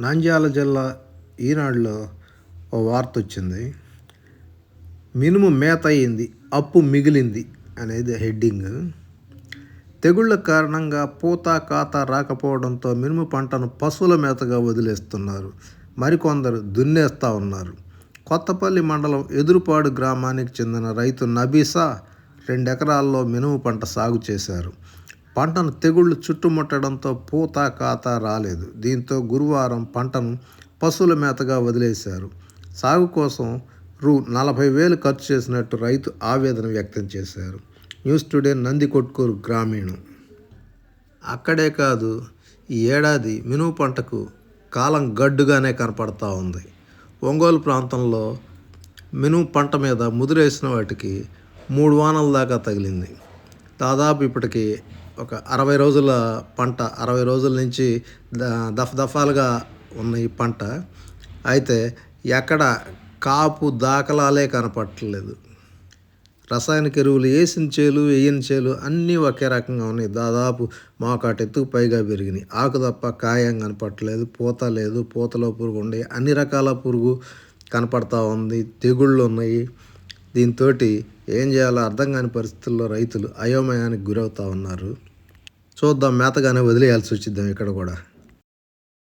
నంద్యాల జిల్లా ఈనాడులో ఓ వార్త వచ్చింది మినుము మేత అయింది అప్పు మిగిలింది అనేది హెడ్డింగ్. తెగుళ్ళ కారణంగా పూత కాత రాకపోవడంతో మినుము పంటను పశువుల మేతగా వదిలేస్తున్నారు. మరికొందరు దున్నేస్తూ ఉన్నారు. కొత్తపల్లి మండలం ఎదురుపాడు గ్రామానికి చెందిన రైతు నబీసా రెండెకరాల్లో మినుము పంట సాగు చేశారు. పంటను తెగుళ్ళు చుట్టుముట్టడంతో పూత కాత రాలేదు. దీంతో గురువారం పంటను పశువుల మేతగా వదిలేశారు. సాగు కోసం రూ నలభై వేలు ఖర్చు చేసినట్టు రైతు ఆవేదన వ్యక్తం చేశారు. న్యూస్ టుడే నంది కొట్కూరు గ్రామీణం. అక్కడే కాదు ఈ ఏడాది మినుము పంటకు కాలం గడ్డుగానే కనపడతా ఉంది. ఒంగోలు ప్రాంతంలో మినుము పంట మీద ముదిరేసిన వాటికి మూడు వానల దాకా తగిలింది. దాదాపు ఇప్పటికి ఒక అరవై రోజుల పంట అరవై రోజుల నుంచి దఫ దఫాలుగా ఉన్న ఈ పంట అయితే ఎక్కడ కాపు దాఖలాలే కనపట్టలేదు రసాయనిక ఎరువులు వేసిన చేలు వేయని చేలు అన్నీ ఒకే రకంగా ఉన్నాయి. దాదాపు మోకాటు ఎత్తుకు పైగా పెరిగినాయి. ఆకు తప్ప కాయం కనపట్టలేదు పూత లేదు పూతలో పురుగు ఉండే అన్ని రకాల పురుగు కనపడతా ఉంది తెగుళ్ళు ఉన్నాయి. దీంతో ఏం చేయాలో అర్థం కాని పరిస్థితుల్లో రైతులు అయోమయానికి గురవుతా ఉన్నారు. చూద్దాం మేతగానే వదిలేయాల్సి వచ్చిద్దాం ఇక్కడ కూడా.